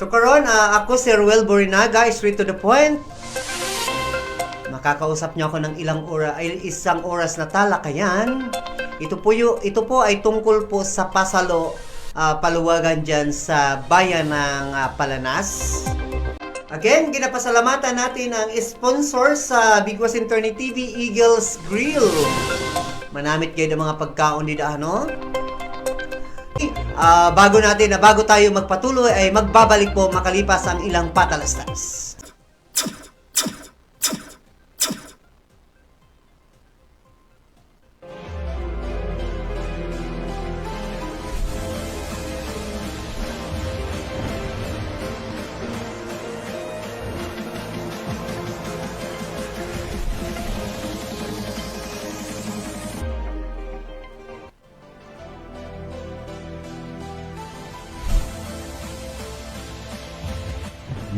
So karon ah, ako si Ruel Borinaga, straight to the point. Makakausap niyo ako ng ilang oras ay isang oras na talakayan. Ito po yu, ito po ay tungkol po sa pasalo ah, paluwagan diyan sa bayan ng ah, Palanas. Again, ginapasalamatan natin ang sponsor sa Bigwas Internet TV, Eagles Grill. Manamit kayo ng mga pagkaon dito, ano? Ah, bago natin, na bago tayo magpatuloy, ay magbabalik po makalipas ang ilang patalastas.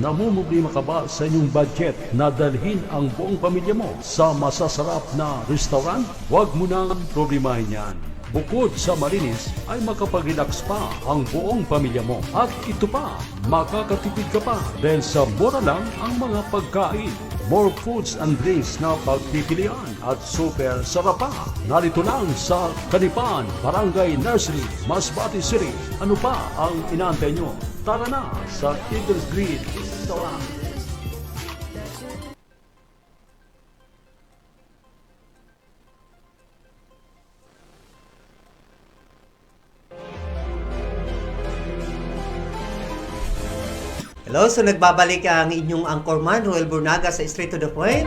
Namumblima ka ba sa inyong budget na dalhin ang buong pamilya mo sa masasarap na restaurant? Huwag mo nang problemahin yan. Bukod sa malinis, ay makapag-relax pa ang buong pamilya mo. At ito pa, makakatipid ka pa dahil sa mura lang ang mga pagkain. More foods and drinks na pagpipilian at super sarap pa. Narito lang sa Kanipan, Barangay Nursery, Masbate City. Ano pa ang inaantay nyo? Tara na sa Eagles Green Restaurant. Hello, so nagbabalik ang inyong anchorman, Roel Burnaga sa Straight to the Point.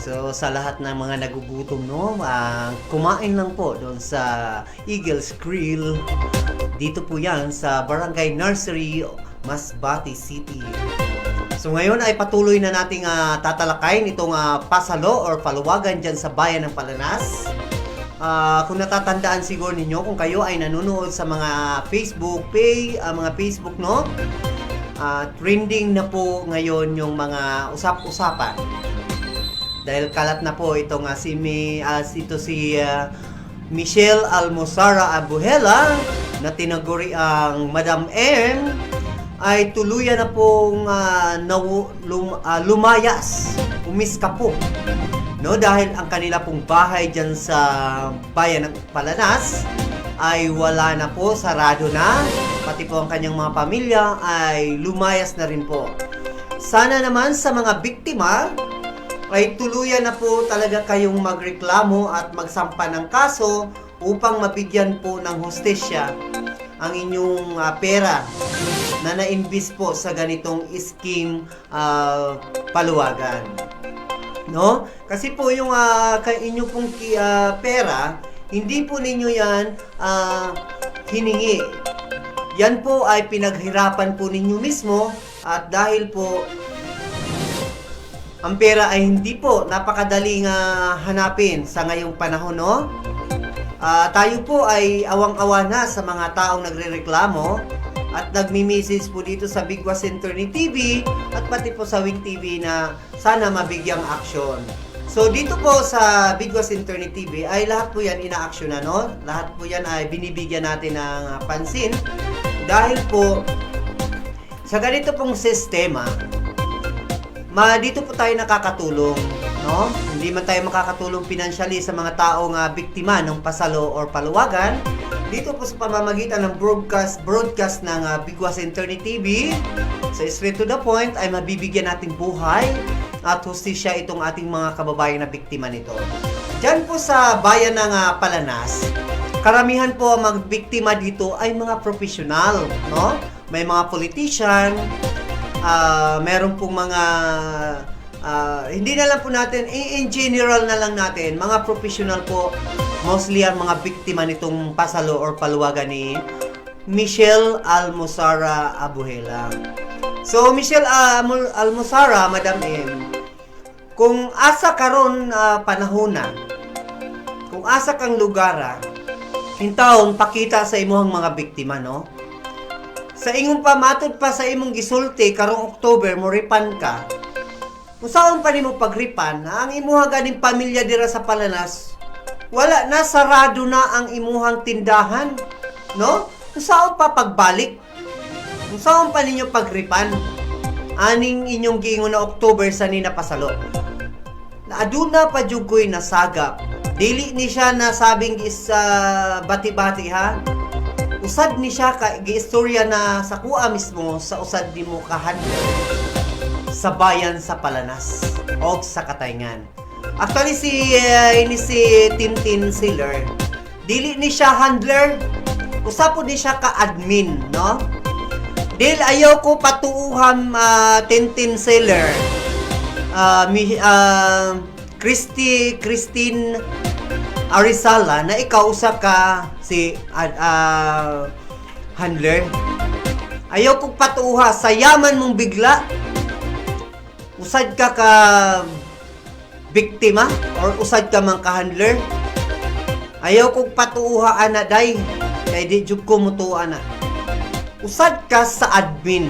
So sa lahat ng mga nagugutom, no, ah, kumain lang po doon sa Eagles Grill. Dito po yan sa Barangay Nursery, Masbate City. So ngayon ay patuloy na nating ah, tatalakayin itong ah, pasalo or paluwagan dyan sa bayan ng Palanas. Ah, kung natatandaan siguro ninyo, kung kayo ay nanonood sa mga Facebook page, ah, mga Facebook, no? Ah, trending na po ngayon yung mga usap-usapan. Dahil kalat na po itong uh, si Mi, ah, ito si ah, Michelle Almozara Abuhela na tinaguri ang Madam M ay tuluyan na pong ah, nawu- lum- ah, lumayas, umiska po. No, dahil ang kanila pong bahay diyan sa bayan ng Palanas ay wala na po, sarado na. Pati po ang kanyang mga pamilya ay lumayas na rin po. Sana naman sa mga biktima ay tuluyan na po talaga kayong magreklamo at magsampa ng kaso upang mabigyan po ng hostesya ang inyong ah, pera na na-invest po sa ganitong scheme ah, paluwagan. No? Kasi po yung ah, ka inyo pong ah, pera, hindi po ninyo yan ah, hiningi. Yan po ay pinaghirapan po ninyo mismo at dahil po ang pera ay hindi po napakadaling ah, hanapin sa ngayong panahon, no? Ah, tayo po ay awang-awa na sa mga taong nagrereklamo at nagmi-message po dito sa Big Was Internet TV at pati po sa Wing TV na sana mabigyang aksyon. So dito po sa Big Was Internet TV ay lahat po yan ina-action na no? Lahat po yan ay binibigyan natin ng pansin dahil po sa ganito pong sistema ma dito po tayo nakakatulong, no? Hindi man tayo makakatulong financially sa mga taong uh, biktima ng pasalo or paluwagan. Dito po sa pamamagitan ng broadcast broadcast ng uh, Bigwas Internet TV sa straight to the point ay mabibigyan nating buhay at hustisya itong ating mga kababayan na biktima nito. Diyan po sa bayan ng uh, Palanas, karamihan po ang mga biktima dito ay mga profesional, no? May mga politician, ah meron pong mga ah, hindi na lang po natin in, general na lang natin mga professional po mostly ang mga biktima nitong pasalo or paluwagan ni Michelle Almozara Abuhela. So Michelle ah, Almo- Almozara, Madam M, kung asa karon uh, panahona, kung asa kang lugara, intawon pakita sa imuhang mga biktima, no? Sa imong pamatod pa sa imong gisulti karong October mo ripan ka. Kung saan pa nimo pagripan, na ang imuha ganing pamilya dira sa Palanas, wala na sarado na ang imuhang tindahan, no? Kung saan pa pagbalik. Kung saan pa ninyo pagripan, aning inyong giingon na October sa nina pasalo. Na aduna pa jud ko'y nasagap. Dili ni siya nasabing is ah, bati-bati ha. Usad ni siya ka giistorya na sa kuha mismo sa usad di mo sa bayan sa Palanas o sa Katayngan. Actually si uh, ini si Tintin Sealer, dili ni siya handler, usapon ni siya ka admin, no? Dil ayaw ko patuuhan uh, Tintin Sealer. Uh, mi, uh, Christy Christine Arizala na ikaw usa ka si uh, handler. Ayaw ko patuha sa yaman mong bigla. Usad ka ka biktima or usad ka man ka handler? Ayaw kong patuuha ana day. Kay di jud ko mutuo ana. Usad ka sa admin.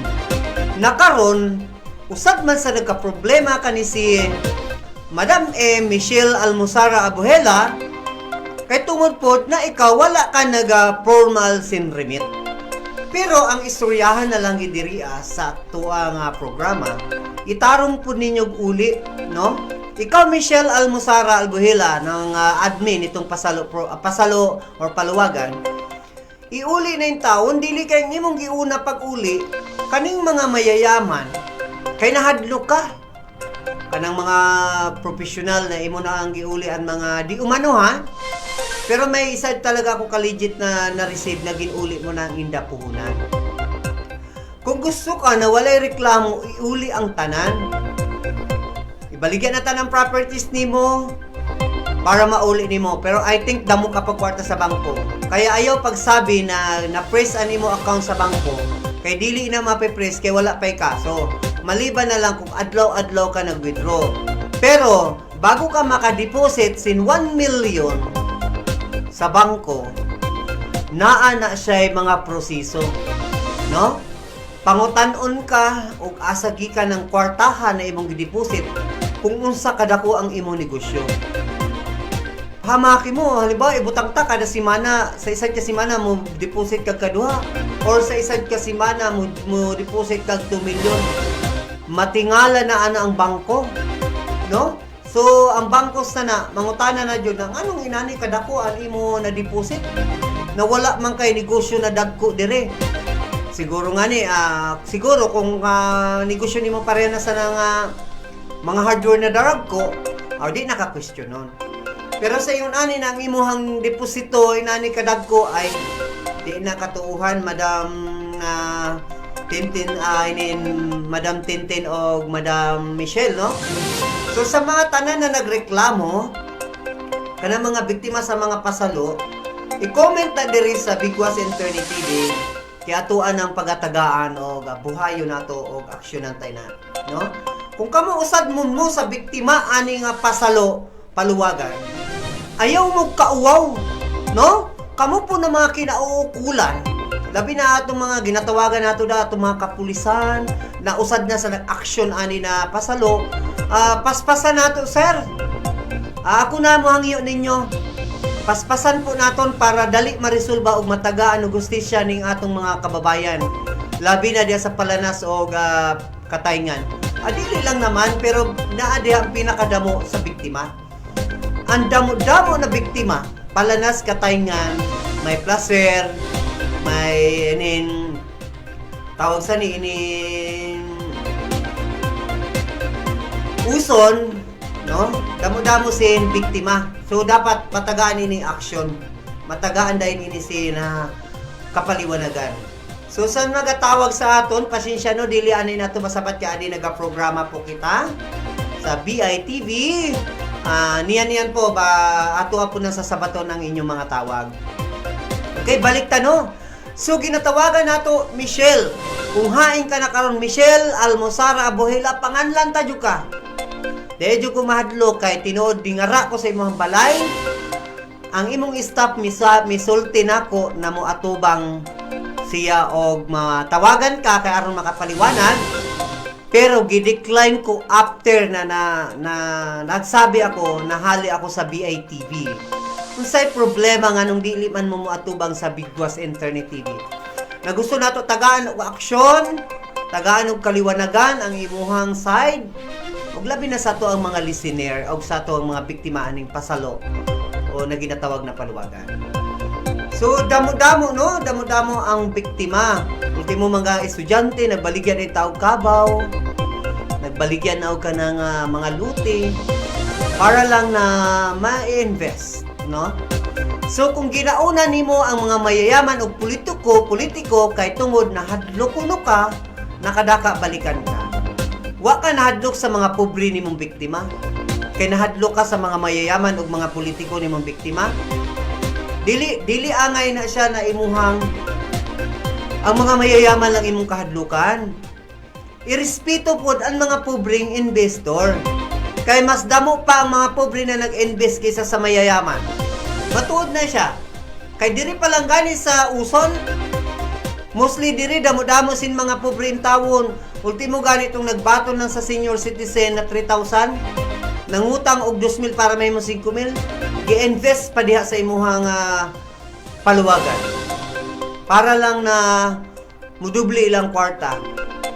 Nakaron usad man sa nagka problema kani si Madam E. Michelle Almusara Abuhela kay tungod pod na ikaw wala ka naga formal sinremit pero ang istoryahan na lang gidiriya sa tuwa nga programa, itarong po ninyo uli, no? Ikaw, Michelle Almusara Albuhila, ng ah, admin itong pasalo, pro, ah, pasalo or paluwagan, iuli na yung taon, dili kay imong giuna pag-uli, kaning mga mayayaman, kay nahadlo ka. Kanang mga professional na imo na ang giuli ang mga di umano ha, pero may isa talaga ako ka-legit na na-receive na ginuli mo na ang inda puhunan. Kung gusto ka na walay reklamo, iuli ang tanan. Ibaligyan na tanang properties nimo para mauli nimo. Pero I think damo ka pagkwarta sa bangko. Kaya ayaw pagsabi na na-press ani mo account sa bangko. Kay dili na mape-press kay wala pa'y kaso. Maliban na lang kung adlaw-adlaw ka nag-withdraw. Pero bago ka makadeposit sin 1 million sa bangko, naa na siya mga proseso. No? Pangutanon ka o asagi ka ng kwartahan na imong gideposit kung unsa kadako ang imong negosyo. Hamaki mo, halimbawa, ibutang ta kada simana, sa isang ka simana mo deposit kag kaduha or sa isang ka simana mo, mo deposit kag 2 million. Matingala na ana ang bangko. No? So, ang bangkos na na, mangutana na dyan ng anong inani kadako ang imo na deposit? Na wala man kay negosyo na dagko dire. Siguro nga ni, ah, siguro kung ah, negosyo nimo pareha na sa nga mga hardware na darag ko, or di naka-question nun. Pero sa iyon ani na ang imuhang deposito inani kadagko ay di na katuuhan Madam ah, Tintin ah, inin Madam Tintin o Madam Michelle no? So sa mga tanan na nagreklamo kana mga biktima sa mga pasalo, i-comment na diri sa Bigwas Internet TV kaya tuan ang pagatagaan o buhayo nato o aksyonan tay na, no? Kung kamo usad mo mo sa biktima ani nga pasalo paluwagan, ayaw mo kauwaw, no? Kamo po na mga kinauukulan, labi na atong mga ginatawagan nato da atong mga kapulisan na usad na sa nag-action ani na pasalo, ah, paspasan nato sir. Ah, ako na mo hangyo ninyo. Paspasan po naton para dali marisolba og matagaan og gustisya ning atong mga kababayan. Labi na diya sa Palanas o Katayngan. Adili lang naman pero naa diya ang pinakadamo sa biktima. Ang damo-damo na biktima, Palanas, Katayngan, may placer, may inin tawag sa ni uson, no? Damo-damo sin biktima. So dapat matagaan ini action. Matagaan dahil ini si na kapaliwanagan. So sa nagatawag sa aton, pasensya no dili ani nato masapat ka ani nagaprograma po kita sa BITV. Ah, niyan-niyan po ba ato po na sa sabaton ang inyong mga tawag. Okay, balik tano. So ginatawagan nato Michelle. Kung hain ka na karon Michelle Almosara Abuhela panganlan ta ka. Dejo ko mahadlo kay tinuod dingara ko sa imong balay. Ang imong staff misa misulti nako na mo atubang siya og matawagan ka kay aron makapaliwanag. Pero gidecline ko after na na, na nagsabi ako nahali ako sa BITV. Unsay problema nga nung dili man mo moatubang sa Bigwas Internet TV. na gusto nato tagaan og aksyon, tagaan og kaliwanagan ang imuhang side. Ug labi na sa to ang mga listener ug sa to ang mga biktima aning pasalo o na ginatawag na paluwagan. So, damo-damo, no? Damo-damo ang biktima. Ultimo mga estudyante, nagbaligyan ng taog kabaw, nagbaligyan na og ka ng ah, mga luti, para lang na ma-invest, no? So, kung ginauna nimo ang mga mayayaman o politiko, politiko, kay tungod na hadlokuno ka, nakadaka balikan ka. Wa ka nahadlok sa mga pobre nimong biktima. Kay nahadlok ka sa mga mayayaman o mga politiko nimong biktima. Dili dili angay na siya na imuhang ang mga mayayaman lang imong kahadlukan. Irespeto pod ang mga pobreng investor. Kay mas damo pa ang mga pobre na nag-invest kaysa sa mayayaman. Matuod na siya. Kay diri pa lang gani sa uson, mostly diri damo-damo sin mga pobre in tawon. Ultimo gani itong nagbaton lang sa senior citizen na 3,000. Nangutang og 2,000 para may mo 5,000. Gi-invest pa diha sa imuhang ah, paluwagan. Para lang na mudubli ilang kwarta.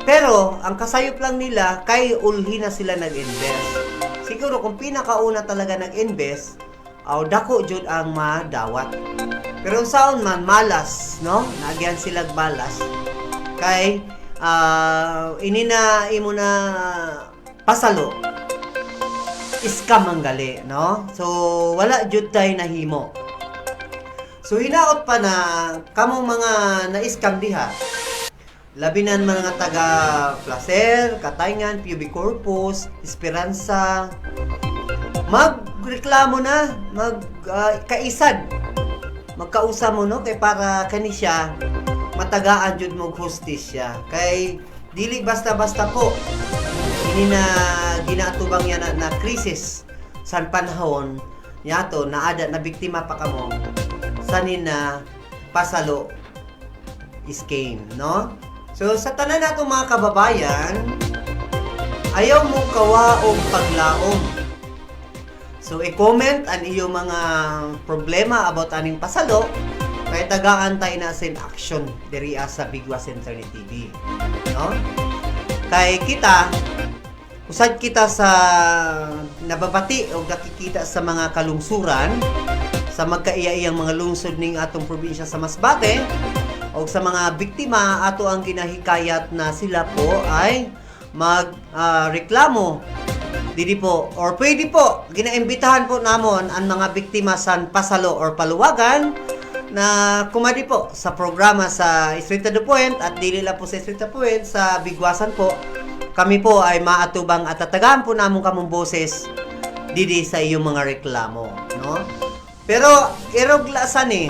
Pero, ang kasayop lang nila, kay ulhi na sila nag-invest. Siguro kung pinakauna talaga nag-invest, aw dako jud ang madawat. Pero saon man malas, no? Nagyan sila balas. Kay ah ini na imo na pasalo. Scam ang gali, no? So wala jud tay nahimo. So hinaot pa na kamong mga na-scam diha. Labinan mga taga Placer, Katayngan, PUB Corpus, Esperanza. Magreklamo na, mag ah, kaisad. Magkausa mo no kay para kani siya matagaan jud mo hustisya. Kay dili basta-basta po. Ini na ginaatubang yan na, na krisis sa panahon yato naada na biktima pa kamo sanin na pasalo scam, no? So, sa tanan nato mga kababayan, ayaw mo kawa o paglaom. So, i-comment ang iyong mga problema about aning pasalo, kaya tagaan tayo na sin action diri sa Bigwas Internet TV. No? Kay kita, usad kita sa nababati o nakikita sa mga kalungsuran, sa magkaiyaiyang mga lungsod ning atong probinsya sa Masbate, o sa mga biktima ato ang ginahikayat na sila po ay magreklamo didi po or pwede po ginaimbitahan po namon ang mga biktima sa pasalo or paluwagan na kumadi po sa programa sa Street to the Point at dili lang po sa Street to the Point sa Bigwasan po. Kami po ay maatubang at tatagaan po namon kamong boses didi sa iyong mga reklamo no? Pero iroglasan eh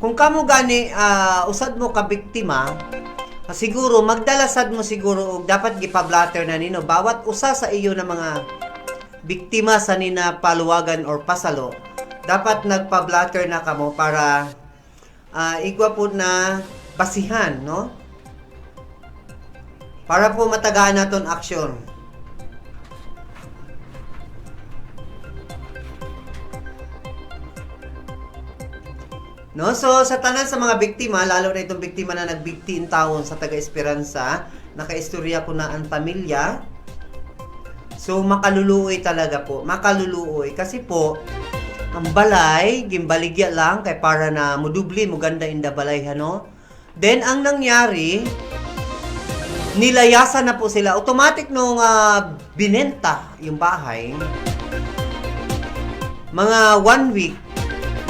kung kamo gani ah, usad mo ka biktima ah, siguro magdalasad mo siguro og dapat gipablatter na nino. Bawat usa sa iyo na mga biktima sa nina paluwagan or pasalo dapat nagpa-blatter na kamo para ah, igwa po na basihan no? Para po matagaan naton aksyon No? So, sa tanan sa mga biktima, lalo na itong biktima na nagbikti in taon sa taga Esperanza, nakaistorya ko na ang pamilya. So, makaluluoy talaga po. Makaluluoy. Kasi po, ang balay, gimbaligya lang kay para na mudubli, muganda inda balay, ano? Then, ang nangyari, nilayasan na po sila. Automatic nung ah, binenta yung bahay, mga one week,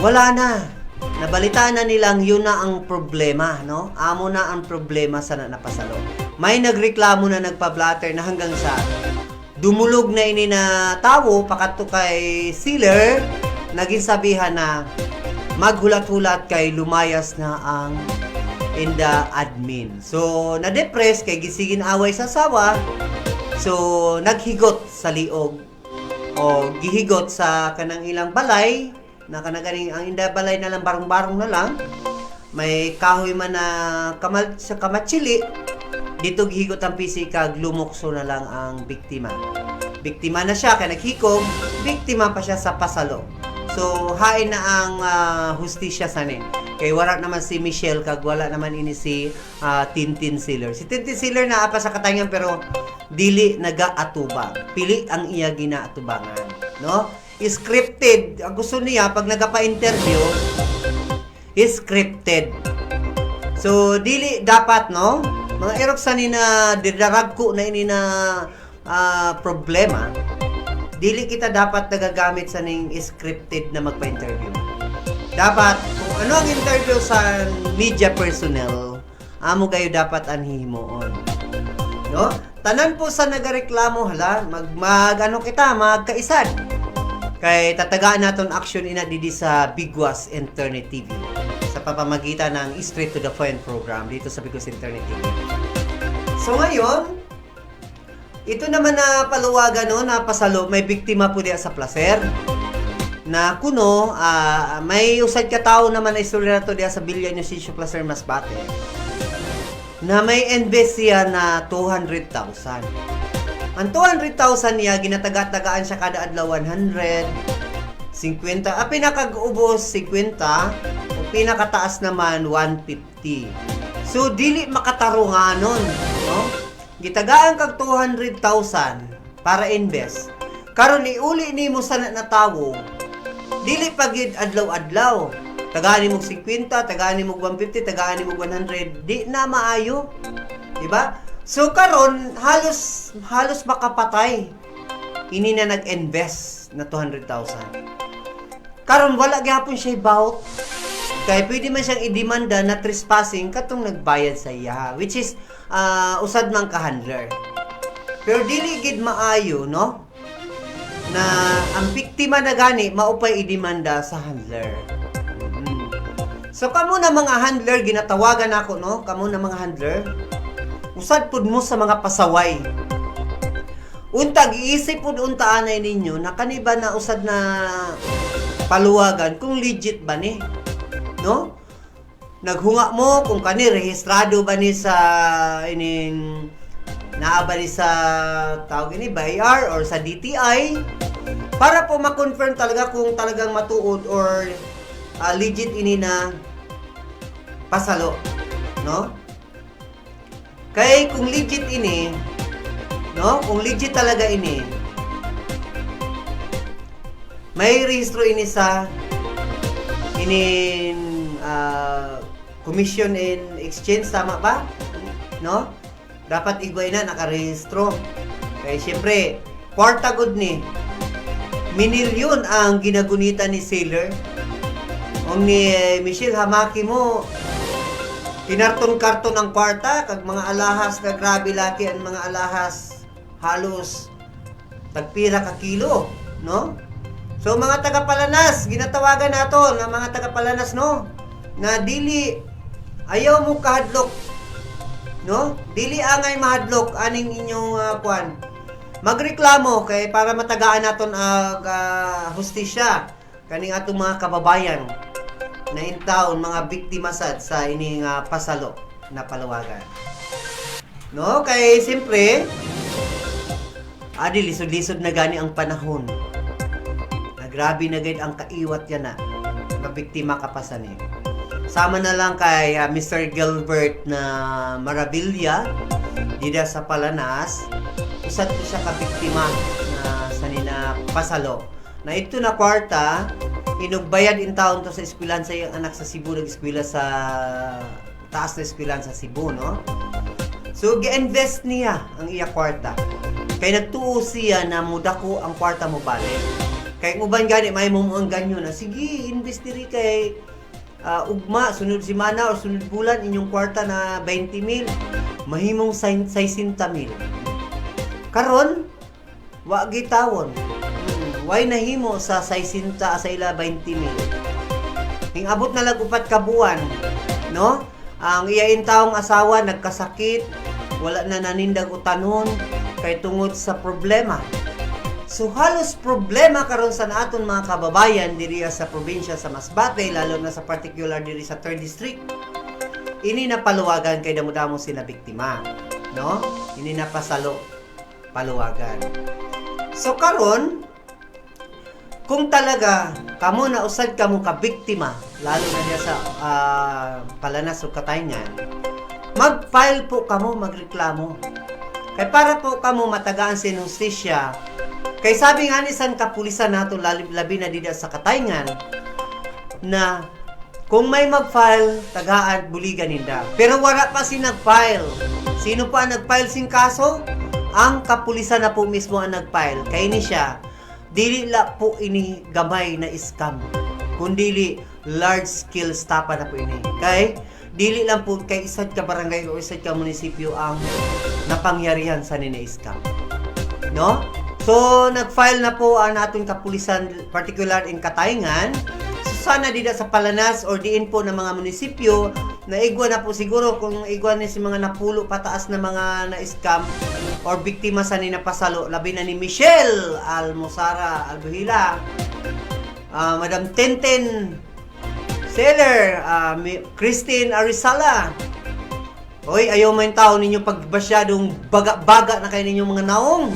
wala na. Nabalitaan na nilang yun na ang problema, no? Amo na ang problema sa na napasalo. May nagreklamo na nagpa-blatter na hanggang sa dumulog na ini na tawo pakato kay sealer, naging sabihan na maghulat-hulat kay lumayas na ang inda admin. So, na-depress kay gisigin away sa sawa. So, naghigot sa liog o gihigot sa kanang ilang balay na kanaganing ang inda balay na lang barong-barong na lang may kahoy man na kamal sa kamatsili dito gihigot ang PC kag lumukso na lang ang biktima biktima na siya kay naghikog biktima pa siya sa pasalo so hain na ang ah, hustisya sa ni Kay wala naman si Michelle kag wala naman ini si ah, Tintin Sealer. Si Tintin Sealer naa pa sa katangian pero dili nagaatubang. Pili ang iya ginaatubangan, no? Scripted. Ang gusto niya pag nagapa-interview, scripted. So dili dapat no mga eroksan na didarag ko na ini na ah, problema. Dili kita dapat nagagamit sa ning scripted na magpa-interview. Dapat kung ano ang interview sa media personnel, amo kayo dapat anhihimuon. No? Tanan po sa nagareklamo hala, mag, mag ano kita, magkaisad. Kay tatagaan naton action ina didi sa Bigwas Internet TV sa pamamagitan ng Straight to the Point program dito sa Bigwas Internet TV. So ngayon, ito naman na paluwagan no, na pasalo, may biktima po diya sa placer na kuno ah, may usad ka tao naman na istorya na to diya sa Bilya New Sitio Placer Masbate na may invest siya na 200,000. Ang 200,000 niya, ginataga-tagaan siya kada adlaw 100, 50, ah, pinakag-ubos 50, o pinakataas naman 150. So, dili makatarunganon, no? Gitagaan kag 200,000 para invest. Karon iuli nimo sa na tawo, dili pagid adlaw-adlaw. Tagaan mo 50, tagaan mo 150, tagaan mo 100, di na maayo. Diba? So karon halos halos makapatay. Ini na nag-invest na 200,000. Karon wala gyapon siya bawt. Kaya pwede man siyang idemanda na trespassing katong nagbayad sa iya, which is ah, usad man ka handler. Pero dili gid maayo, no? Na ang biktima na gani maupay idemanda sa handler. Mm. So kamo na mga handler ginatawagan ako no, kamo na mga handler. Usad pud mo sa mga pasaway. Untag iisip pud unta anay ninyo na kaniba na usad na paluwagan kung legit ba ni. No? Naghunga mo kung kani rehistrado ba ni sa ining naa ba ni sa tawag ini BIR or sa DTI para po ma-confirm talaga kung talagang matuod or ah, legit ini na pasalo, no? Kay kung legit ini, no? Kung legit talaga ini, may rehistro ini sa inin ah, Commission in Exchange, tama ba? No? Dapat igway na nakarehistro. Kaya siyempre, kwarta good ni. Minilyon ang ginagunita ni Sailor. Ang ni eh, Michelle Hamaki mo, kinarton-karton ang kwarta, kag mga alahas na grabe laki ang mga alahas halos tagpira ka kilo, no? So mga tagapalanas, ginatawagan nato na mga tagapalanas no na dili ayaw mo kahadlok no? Dili angay mahadlok aning inyong ah, kwan. Magreklamo kay para matagaan naton ang ah, hustisya kaning atong mga kababayan na in town mga biktima sad sa ining ah, pasalo na palawagan. No, kay siyempre adi lisod-lisod na gani ang panahon. Na grabe na gid ang kaiwat yan na. Mabiktima ka pa sa ni. Sama na lang kay ah, Mr. Gilbert na Marabilia dida sa Palanas. Usad ko siya kabiktima na sa nina pasalo. Na ito na kwarta, inugbayad in taon to sa eskwelahan sa iyang anak sa Cebu nag-eskwela sa taas na eskwelahan sa Cebu, no? So, gi-invest niya ang iya kwarta. Kay nagtuo siya na mudako ang kwarta mo balik. Kay uban gani may mo ang ganyo na sige invest diri kay ah, ugma sunod semana o sunod bulan inyong kwarta na 20 mil mahimong 60 mil. Karon wa gitawon. Why nahimo sa 60 sa ila 20 mil. Ning abot na lang upat ka buwan, no? Ang iyain taong asawa nagkasakit, wala na nanindag utanon kay tungod sa problema. So halos problema karon sa naton mga kababayan diri sa probinsya sa Masbate lalo na sa particular diri sa 3rd district. Ini na paluwagan kay damo-damo sila biktima, no? Ini na pasalo paluwagan. So karon kung talaga kamo na usad kamo ka biktima, lalo na diya sa ah, palanas o katayngan, mag-file po kamo, magreklamo. Kay para po kamo matagaan sa hustisya, kay sabi nga ni san kapulisan nato labi, labi na dida sa katayngan, na kung may mag-file, tagaan, buligan ninda. Pero wala pa si nag-file. Sino pa ang nag-file sing kaso? Ang kapulisan na po mismo ang nag-file. Kaya ni siya, dili la po ini gamay na scam. Kundili large scale stapa na po ini. Kay dili lang po kay isad ka barangay o isad ka munisipyo ang napangyarihan sa nina scam. No? So, nag-file na po ang atong kapulisan, particular in Katayngan. So, sana dida sa Palanas or diin po ng mga munisipyo na igwa na po siguro kung igwa ni si mga napulo pataas na mga na-scam or biktima sa ninapasalo labi na ni Michelle Almosara Albuhila ah, Madam Tenten Seller Mi- Christine Arizala Hoy, ayaw man tao ninyo pag masyadong baga-baga na kayo ninyong mga naong.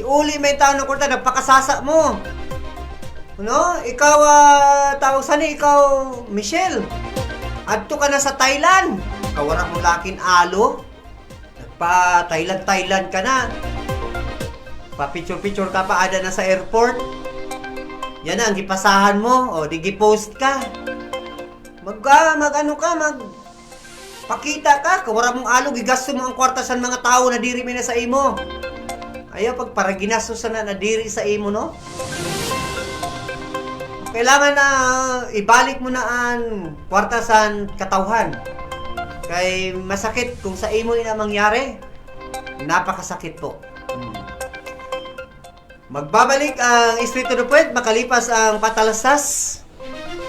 Iuli may tao ng kurta, nagpakasasa mo. Ano? Ikaw, ah, tawag sani, ikaw, Michelle. Adto ka na sa Thailand. Kawara mo lakin alo. Nagpa Thailand, Thailand ka na. Pa-picture-picture ka pa ada na sa airport. Yan na, ang gipasahan mo. O, di gipost ka. Mag, ah, mag ano ka, mag Pakita ka, kawara mong alo, gigasto mo ang kwarta sa mga tao na diri may na sa imo. Ayaw pag para ginasto sa na nadiri sa imo, no? Kailangan na ibalik mo na ang kwarta sa katawhan. Kay masakit kung sa imo ina mangyari. Napakasakit po. Hmm. Magbabalik ang the Point makalipas ang patalastas